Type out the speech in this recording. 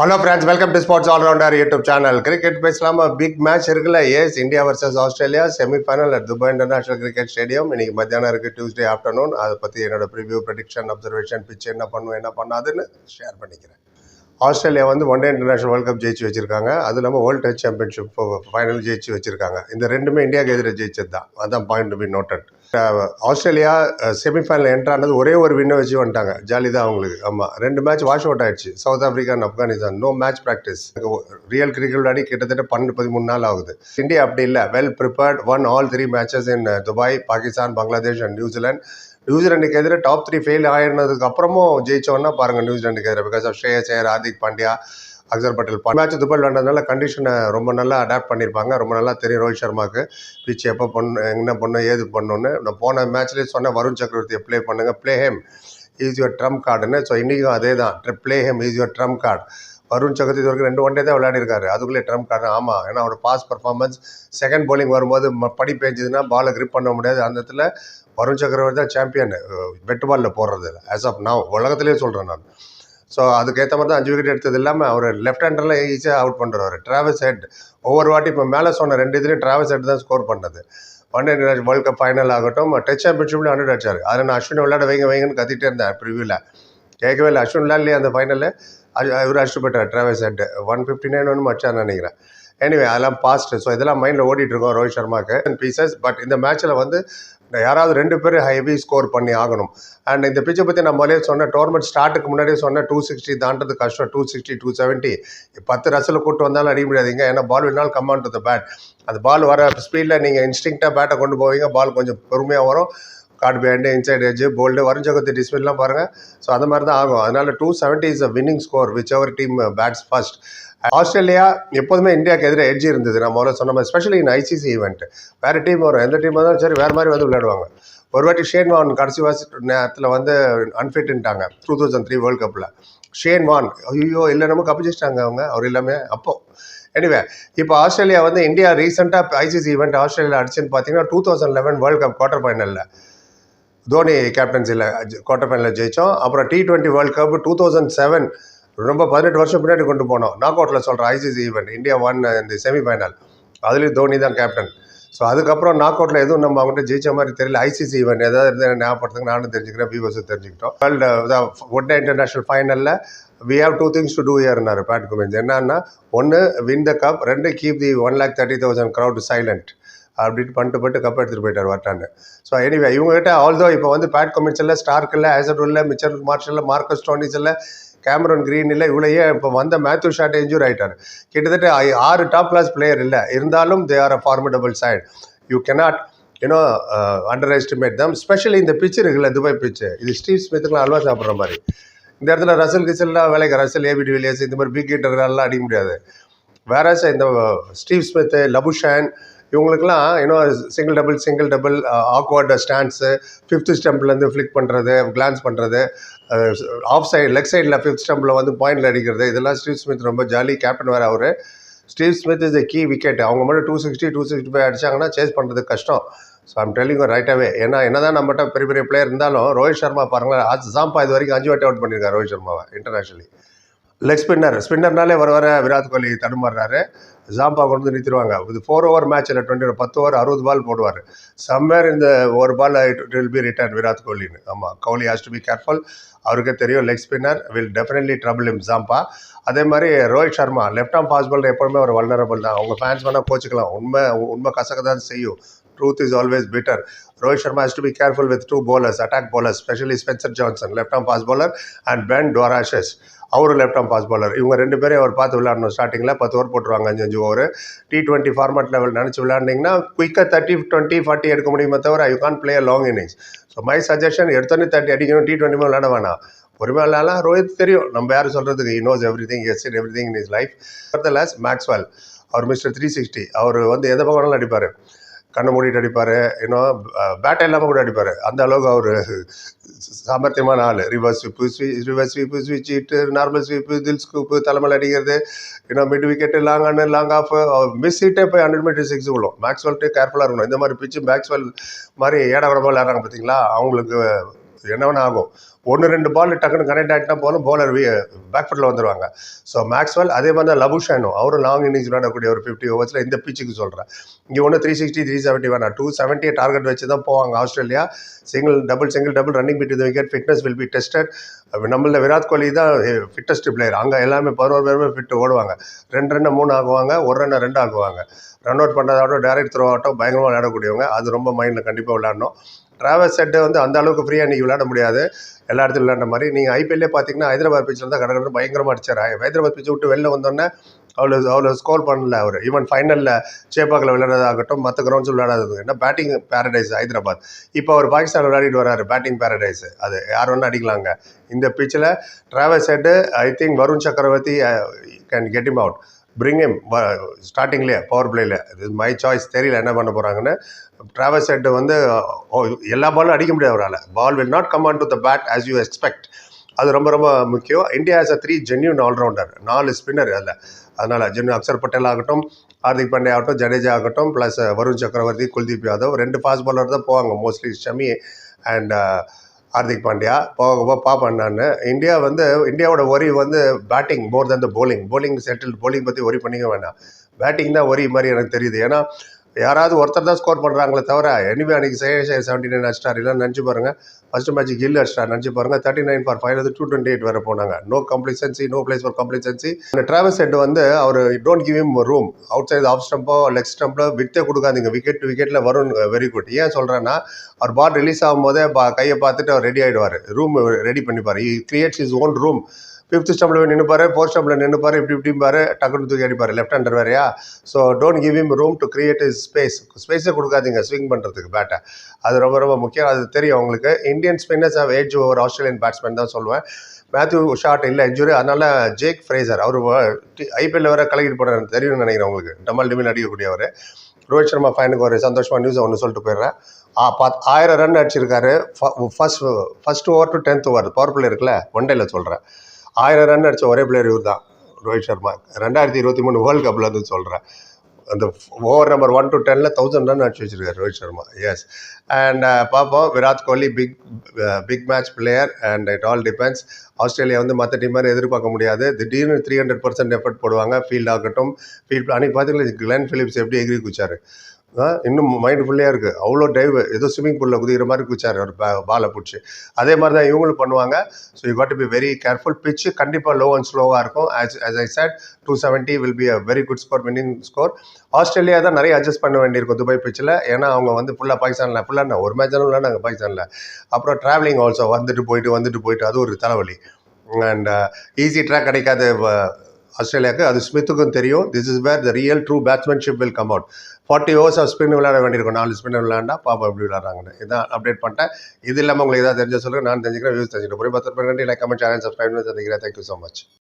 Hello friends welcome to sports allrounder YouTube channel cricket பேசலாமா? Big match இருக்குல்ல? Ace India versus Australia semifinal at Dubai international cricket stadium இன்னைக்கு மத்தியானம் இருக்குது Tuesday afternoon அதை பற்றி என்னோட ப்ரிவியூ ப்ரடிக்ஷன் அப்சர்வேஷன் பிச் என்ன பண்ணும் என்ன பண்ணாதுன்னு ஷேர் பண்ணிக்கிறேன். ஆஸ்திரேலியா வந்து one day international world cup ஜெயிச்சு வச்சிருக்காங்க. அது இல்லாமல் வேர்ல்டு டெஸ்ட் சாம்பியன்ஷிப் ஃபைனல் ஜெயிச்சு வச்சிருக்காங்க. இந்த ரெண்டுமே இந்தியாவுக்கு எதிராக ஜெயிச்சது தான் அதான் point be noted Australia semifinal entry ஆனது ஒரே ஒரு வின்னை வச்சு வந்துட்டாங்க. ஜாலி தான் அவங்களுக்கு. ஆமாம் ரெண்டு மேட்ச் வாஷ் அவுட் ஆயிடுச்சு. South Africa and Afghanistan no match practice real cricket விளையாடி கிட்டத்தட்ட பன்னெண்டு பதிமூணு நாள் ஆகுது. இந்தியா அப்படி இல்லை. Well prepared won all three matches in Dubai Pakistan Bangladesh and New Zealand நியூசிலாண்டுக்கு எதிராக டாப் த்ரீ ஃபெயில் ஆயிருந்ததுக்கு அப்புறமும் ஜெயிச்சோன்னா பாருங்கள் நியூசிலாண்டுக்கு எதிராக because of Shreyas Iyer Hardik Pandya Axar Patel match துபாயில் விளாண்டதுனால கண்டிஷனை ரொம்ப நல்லா அடாப்ட் பண்ணியிருப்பாங்க ரொம்ப நல்லா தெரியும் ரோஹித் சர்மாக்கு. பிச் எப்போ பண்ணு என்ன பண்ணு ஏது பண்ணுன்னு. நான் போன மேட்ச்லேயே சொன்னேன் வருண் சக்கரவர்த்தியை ப்ளே பண்ணுங்கள் play him is your trump கார்டுன்னு so இன்றைக்கும் அதே தான். Play him is your trump card Varun Chakravarthy இது வரைக்கும் ரெண்டு ஒன் டே தான் விளையாடிருக்காரு. அதுக்குள்ளே ட்ரம் கார்டு ஆமாம் ஏன்னா அவரோட பாஸ் பர்ஃபார்மன்ஸ் செகண்ட் போலிங் வரும்போது படி பேஞ்சதுன்னா பாலை கிரிப் பண்ண முடியாது. அந்த இடத்துல வருண் சக்கரவர்த்தி தான் சாம்பியன் பெட் பாலில் போடுறது ஆஸ் ஆஃப் நான் உலகத்திலே சொல்கிறேன் நான். ஸோ அதுக்கேற்ற மாதிரி தான் அஞ்சு விக்கெட் எடுத்தது இல்லாமல் அவர் லெஃப்ட் ஹேண்டரில் ஈஸியாக அவுட் பண்ணுறாரு டிராவல்ஸ் ஹெட் ஒவ்வொரு வாட்டி இப்போ மேலே சொன்ன ரெண்டு இதுலேயும் டிராவல்ஸ் ஹெட் தான் ஸ்கோர் பண்ணது. One day world cup final ஆகட்டும் டெஸ்ட் சாம்பியன்ஷிப்பில் ஹண்ட்ரட் அடிச்சார். அதில் நான் அஸ்வின் விளையாட வைங்க வைங்கன்னு கத்திட்டே இருந்தேன் ப்ரிவியூவில் கேட்கவே இல்லை. அஸ்வின் விளையாடலையே அந்த ஃபைனலில் இவர் அடிச்சுட்டு போயிட்டார் Travis Head one fifty nine ஒன்று மச்சான்னு நினைக்கிறேன். எனிவே அதெல்லாம் பாஸ்ட் ஸோ இதெல்லாம் மைண்டில் ஓடிட்டு இருக்கோம் ரோஹித் சர்மாக்கு. பீசஸ் பட் இந்த மேட்ச்சில் வந்து யாராவது ரெண்டு பேர் ஹெவி ஸ்கோர் பண்ணி ஆகணும். அண்ட் இந்த பிச்சை பற்றி நான் முதலே சொன்னேன் டோர்னமெண்ட் ஸ்டார்ட்டுக்கு முன்னாடியே சொன்னேன் டூ சிக்ஸ்டி தாண்டது கஷ்டம் டூ சிக்ஸ்டி டூ செவன்ட்டி பத்து ரசில் கூட்டு வந்தாலும் அடிக்க முடியாதுங்க ஏன்னா பால் வேணாலும் கமான் டு த பேட் அந்த பால் வர ஸ்பீடில் நீங்கள் இன்ஸ்டிங்க்டாக பேட்டை கொண்டு போவீங்க பால் கொஞ்சம் பொறுமையாக வரும். கார்டு பேண்டு இன்சைட் எஜ் போல்டு வரைஞ்சகத்து டிஸ்பிள்லாம் பாருங்கள் ஸோ அந்த மாதிரி தான் ஆகும். அதனால two seventy is a winning score which ever team bats first Australia எப்போதுமே இந்தியாவுக்கு எதிராக எட்ஜ் இருந்தது. நான் முதல்ல சொன்ன மாதிரி ஸ்பெஷலி இன் ஐசிசி ஈவெண்ட் வேறு டீம் வரும். எந்த டீம் வந்தாலும் சரி வேறு மாதிரி வந்து விளையாடுவாங்க. ஒரு வாட்டி ஷேன் வான் கடைசி வாசி நேரத்தில் வந்து அன்ஃபிட்டுன்ட்டாங்க டூ தௌசண்ட் த்ரீ வேர்ல்ட் கப்பில் ஷேன் வான் ஐயோ இல்லை நம்ம கப்பு அவங்க. அவர் எல்லாமே அப்போது எனிவே இப்போ ஆஸ்திரேலியா வந்து இந்தியா ரீசெண்டாக ஐசிசி ஈவெண்ட் ஆஸ்திரேலியா அடிச்சுன்னு பார்த்தீங்கன்னா two thousand eleven world cup quarter ஃபைனலில் Dhoni கேப்டன்சியில் குவார்டர் ஃபைனலில் ஜெயித்தோம் அப்புறம் T twenty world cup two thousand seven ரொம்ப பதினெட்டு வருஷம் பின்னாடி கொண்டு போனோம். நாக் அவுட்டில் சொல்கிறேன் ஐசிசி ஈவெண்ட் இந்தியா ஒன் இந்த செமிஃபைனல் அதுலேயும் தோனி தான் கேப்டன் ஸோ அதுக்கப்புறம் நாக் அவுட்டில் எதுவும் நம்ம அவங்ககிட்ட ஜெயிச்ச மாதிரி தெரியல. ஐசிசி ஈவெண்ட் ஏதாவது இருந்தால் ஞாபகப்படுத்துங்க. நானும் தெரிஞ்சுக்கிறேன். வியூவர்ஸும் தெரிஞ்சுக்கிட்டோம். World one day international ஃபைனலில் we have two things to do இயர்னாரு Pat Cummins என்னன்னா ஒன்று வின் த கப் ரெண்டு keep the one lakh thirty thousand crowd silent அப்படின்னு பண்ணிட்டு போட்டு கப் எடுத்துகிட்டு போயிட்டார் வட்டான்னு ஸோ எனிவே இவங்ககிட்ட ஆல்தோ இப்போ வந்து பேட் கமின்ஸ் இல்லை ஸ்டார்க் இல்லை ஆசட் இல்லை மிச்சர் மார்ஷல் இல்லை மார்க்கஸ் டோனிஸ் இல்லை கேமரன் கிரீன் இல்லை இவ்வளையே இப்போ வந்த மேத்யூ ஷாட் இன்ஜூர் ஆயிட்டார். கிட்டத்தட்ட ஆறு டாப் கிளாஸ் பிளேயர் இல்லை. இருந்தாலும் they are a formidable side you cannot you know underestimate them specially இந்த பிச்சு இருக்குல்ல துபாய் பிச்சு இது ஸ்டீவ் ஸ்மித்துக்குலாம் அல்வா சாப்பிட்ற மாதிரி. இந்த இடத்துல ரசல் கிசல்லாம் வேலைக்கு ரசல் ஏபிடி வில்லியர்ஸ் இந்த மாதிரி பிக் ஹிட்டர்லாம் அடிக்க முடியாது. வேற இந்த ஸ்டீவ் ஸ்மித்து லபுஷான் இவங்களுக்குலாம் இன்னும் single double single double awkward stands fifth ஸ்டெம்ப்லேருந்து flick பண்ணுறது கிளான்ஸ் பண்ணுறது ஆஃப் சைடு லெக் சைடில் ஃபிஃப்த் ஸ்டெம்பில் வந்து பாயிண்டில் அடிக்கிறது இதெல்லாம் ஸ்டீவ் ஸ்மித் ரொம்ப ஜாலி கேப்டன் வேறு அவர். Steve Smith is a key wicket அவங்க மட்டும் two sixty two sixty five அடிச்சாங்கன்னா chase பண்ணுறது கஷ்டம். ஸோ ஐம் டெல்லிங் ரைட்டாகவே ஏன்னா என்னதான் நம்மகிட்ட பெரிய பெரிய பிளேயர் இருந்தாலும் ரோஹித் சர்மா பாருங்களேன் அது சாம்பா இது வரைக்கும் அஞ்சு வாட்டி அவுட் பண்ணியிருக்காரு ரோஹித் சர்மாவை இன்டர்நேஷனலி லெக் ஸ்பின்னர் ஸ்பின்னர்னாலே வர வர விராட் கோலி தடுமாறுறாரு. ஜாம்பா கொண்டு வந்து நிறுத்திடுவாங்க. இது ஃபோர் ஓவர் மேட்ச்சில் டுவெண்ட்டி பத்து ஓவர் அறுபது பால் போடுவார். சம்மேர் இந்த ஒரு ball it will be return Virat கோலின்னு. ஆமாம் Kohli has to be careful அவருக்கே தெரியும் leg spinner will definitely trouble him Zampa. அதே மாதிரி Rohit Sharma left arm fast ball எப்போவுமே ஒரு வல்னரபிள் தான். அவங்க ஃபேன்ஸ் வேணால் கோச்சிக்கலாம். உண்மை உண்மை கசக்க தான் செய்யும். Truth is always better Rohit Sharma has to be careful with two bowlers attack bowlers specially Spencer Johnson left arm fast bowler and Ben Dwarshuis அவரும் லெஃப்ட் ஆம் ஃபாஸ்ட் பாலர் இவங்க ரெண்டு பேரும் அவர் பார்த்து விளையாடணும். ஸ்டார்டிங்கில் பத்து ஓவர் போட்டுருவாங்க அஞ்சு அஞ்சு over T twenty format level நினச்சி விளையாண்டிங்கன்னா குயிக்காக தேர்ட்டி டுவெண்ட்டி ஃபார்ட்டி எடுக்க முடியுமே தவிர you can play long innings so my suggestion எடுத்தோடனே தேர்ட்டி அடிக்கணும் டி டுவெண்ட்டி விளையாட வேணாம். பொறுமையாக விளையாடலாம் ரோஹித் தெரியும். நம்ம யாரும் சொல்கிறதுக்கு he knows everything yes everything in is life loss Maxwell our mister three sixty அவர் வந்து எந்த பக்கம் வேணாலும் அடிப்பார். கண்ணை மூடிட்டு அடிப்பார். இன்னும் பேட்டை இல்லாமல் கூட அடிப்பார். அந்த அளவுக்கு அவர் சாமர்த்தியமான ஆள். ரிவர்ஸ் ஸ்வீப்பு ஸ்வீ ரிவர்ஸ் ஸ்வீப்பு ஸ்விட்ச் ஹிட்டு நார்மல் ஸ்வீப்பு தில் ஸ்கூப்பு தலைமையில் அடிக்கிறது. இன்னும் mid wicket long on long off miss ஹிட்டே போய் ஹண்ட்ரட் மீட்டர் சிக்ஸ் விழும். மேக்ஸ்வெல்ட்டு கேர்ஃபுல்லாக இருக்கணும். இந்த மாதிரி பிச்சு மேக்ஸ்வெல் மாதிரி ஏடகுடமாக விளையாடுறாங்க பார்த்தீங்களா அவங்களுக்கு என்ன ஆகும். ஒன்று ரெண்டு பால் டக்குன்னு கனெக்ட் ஆகிட்டா போலும் போலர் பேக் ஃபுட்டில் வந்துடுவாங்க ஸோ மேக்ஸ்வெல் அதே மாதிரி தான் லபுஷானும் அவரும் லாங் இன்னிங்ஸ் விளையாடக்கூடிய ஒரு ஃபிஃப்டி ஓவர்ஸில் இந்த பிச்சுக்கு சொல்கிறேன் இங்கே ஒன்று த்ரீ சிக்ஸ்டி த்ரீ செவன்ட்டி வேணாம் டூ செவன்ட்டி டார்கெட் வச்சு தான் போவாங்க Australia. Single double single double running bit wicket fitness will be tested நம்மள விராட் கோலி தான் ஃபிட்டஸ்ட் பிளேயர் அங்கே எல்லாமே பதினோரு பேருமே ஃபிட் ஓடுவாங்க. ரெண்டு ரன்னை மூணு ஆகுவாங்க ஒரு ரன்னை ரெண்டு ஆகுவாங்க. ரன் அவுட் பண்ணுறதாகட்டும் டேரக்ட் த்ரோ ஆகட்டும் பயங்கரமாக விளையாடக்கூடியவங்க. அது ரொம்ப மைண்டில் கண்டிப்பாக விளையாடணும். டிராவல் செட்டு வந்து அந்த அளவுக்கு ஃப்ரீயாக இன்றைக்கி விளையாட முடியாது. எல்லா இடத்துலையும் விளையாண்ட மாதிரி. நீங்கள் ஐபிஎல்லே பார்த்தீங்கன்னா ஹைதராபாத் பிச்சில் தான் கடற்கரை பயங்கரமாக அடிச்சார். ஹைதராபாத் பிச்சை விட்டு வெளில வந்தோடனே அவ்வளோ அவ்வளோ ஸ்கோர் பண்ணல அவர். ஈவன் ஃபைனலில் சேப்பாக்கில் விளையாடுறதாகட்டும் மற்ற கிரவுண்ட்ஸ் விளையாடாதது என்ன பேட்டிங் பேரடைஸ் ஹைதராபாத். இப்போ அவர் பாகிஸ்தான் விளையாடிட்டு வராரு பேட்டிங் பேரடைஸ் அது யார் வேணா அடிக்கலாங்க. இந்த பிச்சில் டிராவல் செட்டு I think Varun Chakravarthy can get him out bring him ஸ்டார்டிங்லேயே பவர் பிளேயில் இது மை சாய்ஸ் தெரியல என்ன பண்ண போகிறாங்கன்னு ட்ராவல்ஸ் செட்டு வந்து எல்லா பாலும் அடிக்க முடியாது அவரால். Ball will not come on to the bat as you expect அது ரொம்ப ரொம்ப முக்கியம். India has a three genuine all rounder நாலு ஸ்பின்னர் அதில். அதனால் ஜென்யூ அக்சர் பட்டேல் ஆகட்டும் ஹார்திக் பாண்டே ஆகட்டும் ஜடேஜா ஆகட்டும் ப்ளஸ் வருண் சக்கரவர்த்தி குல்தீப் யாதவ். ரெண்டு ஃபாஸ்ட் பாலர் தான் போவாங்க மோஸ்ட்லி ஷமி அண்ட் ஹார்திக் பாண்டியா போக போக பார்ப்பேன் நான். இந்தியா வந்து இந்தியாவோட ஒரி வந்து batting more then the bowling bowling settle bowling பற்றி ஒரி பண்ணிக்க வேண்டாம் பேட்டிங் தான் ஒரி மாதிரி எனக்கு தெரியுது. ஏன்னா யாராவது ஒருத்தர் தான் ஸ்கோர் பண்ணுறாங்களே தவிர எனிவே அன்றைக்கி சேஷன் செவன்ட்டி நைன் அடிச்சிட்டார் இல்லைன்னு நினச்சி பாருங்கள் ஃபஸ்ட்டு மேட்ச் கில் அடிச்சிட்டார் நினச்சி பாருங்கள் thirty nine for five two twenty eight வரை போனாங்க. No complacency no place for complacency இந்த டிராவல் செட் வந்து அவர் don't give him room outside off ஸ்டம்போ leg ஸ்டம்போ விட்டே கொடுக்காதீங்க. விக்கெட் விக்கெட்டில் வரும் வெரி குட் ஏன் சொல்கிறேன்னா அவர் பால் ரிலீஸ் ஆகும் போதே பா கையை பார்த்துட்டு அவர் ரெடி ஆகிடுவார் room ready பண்ணிப்பார். He creates his own room fifth ஸ்டம்பில் நின்றுப்பாரு ஃபோர்த் ஸ்டம்பில் நின்றுப்பாரு இப்படி இப்படிம்பாரு டக்குனு தூக்கி அடிப்பார் லெஃப்ட் ஹேண்டர் வேறையா? So don't give him room to create his space ஸ்பேஸை கொடுக்காதீங்க ஸ்விங் பண்ணுறதுக்கு பேட்டை அது ரொம்ப ரொம்ப முக்கியம். அது தெரியும் அவங்களுக்கு Indian spinners of edge over Australian batsmen தான் சொல்லுவேன். மேத்யூ ஷாட் இல்லை இன்ஜுரி அதனால ஜேக் ஃப்ரேசர் அவர் ஐபிஎல்ல வர கலக்கிட்டு போனார் தெரியும்னு நினைக்கிறேன் உங்களுக்கு. டமல் டிமில் அடிக்கக்கூடியவர். ரோஹித் சர்மா ஃபைனுக்கு ஒரு சந்தோஷமாக நியூஸ் ஒன்று சொல்லிட்டு போயிடுறேன். பத் ஆயிரம் ரன் அடிச்சிருக்காரு. First first over to tenth over power play இருக்குல்ல ஒன் டேல சொல்கிறேன் ஆயிரம் ரன் அடித்த ஒரே பிளேயர் இவர் தான் ரோஹித் சர்மா. ரெண்டாயிரத்தி இருபத்தி மூணு வேர்ல்டு கப்பில் வந்து சொல்கிறேன் அந்த ஓவர் நம்பர் ஒன் டு டெனில் தௌசண்ட் ரன் அடிச்சு வச்சிருக்காரு Rohit Sharma. Yes and uh, பார்ப்போம் Virat Kohli big big match player and it all depends Australia வந்து மற்ற டீம் மாதிரி எதிர்பார்க்க முடியாது. திடீர்னு த்ரீ ஹண்ட்ரட் பர்சன்ட் எஃபர்ட் போடுவாங்க. ஃபீல்ட் ஆகட்டும். ஃபீல்ட் அன்றைக்கி பார்த்தீங்கன்னா கிளென் ஃபிலிப்ஸ் எப்படி எகிரி குச்சாரு இன்னும் மைண்ட் ஃபுல்லையாக இருக்குது அவ்வளோ டைவ் ஏதோ ஸ்விம்மிங் பூலில் குதிக்கிற மாதிரி குச்சார் ஒரு பாலை பிடிச்சி. அதே மாதிரி தான் இவங்களும் பண்ணுவாங்க. So you got to be very careful pitch கண்டிப்பாக லோ அண்ட் ஸ்லோவாக இருக்கும். As as I said two seventy will be a very good score winning score Australia தான் நிறைய அட்ஜஸ்ட் பண்ண வேண்டியிருக்கும் துபாய் பிச்சில் ஏன்னா அவங்க வந்து ஃபுல்லாக பாகிஸ்தானில் ஃபுல்லாக ஒரு மேட்ச் தானே நாங்கள் பாகிஸ்தானில். அப்புறம் ட்ராவலிங் ஆல்சோ வந்துட்டு போயிட்டு வந்துட்டு போயிட்டு அது ஒரு தலைவலி. அண்ட் ஈஸி ட்ராக் கிடைக்காது. ஆஸ்திரேலியாவுக்கு அது ஸ்மித்துக்கும் தெரியும். This is where the real true batsmanship will come out forty overs of spin விளையாட வேண்டியிருக்கும். நாலு ஸ்பின் விளையாண்டா பாப்பா எப்படி விளையாடுறாங்கன்னு. இதான் அப்டேட் பண்ணிட்டேன். இது இல்லாமல் உங்களுக்கு ஏதாவது தெரிஞ்ச சொல்லுங்கள் நான் தெரிஞ்சுக்கிறேன் வியூஸ் தெரிஞ்சுக்கிறேன். புரிய பத்து பேர் லைக் கமெண்ட் சேனல் சப்ஸ்கிரைப் சந்திக்கிறேன். Thank you so much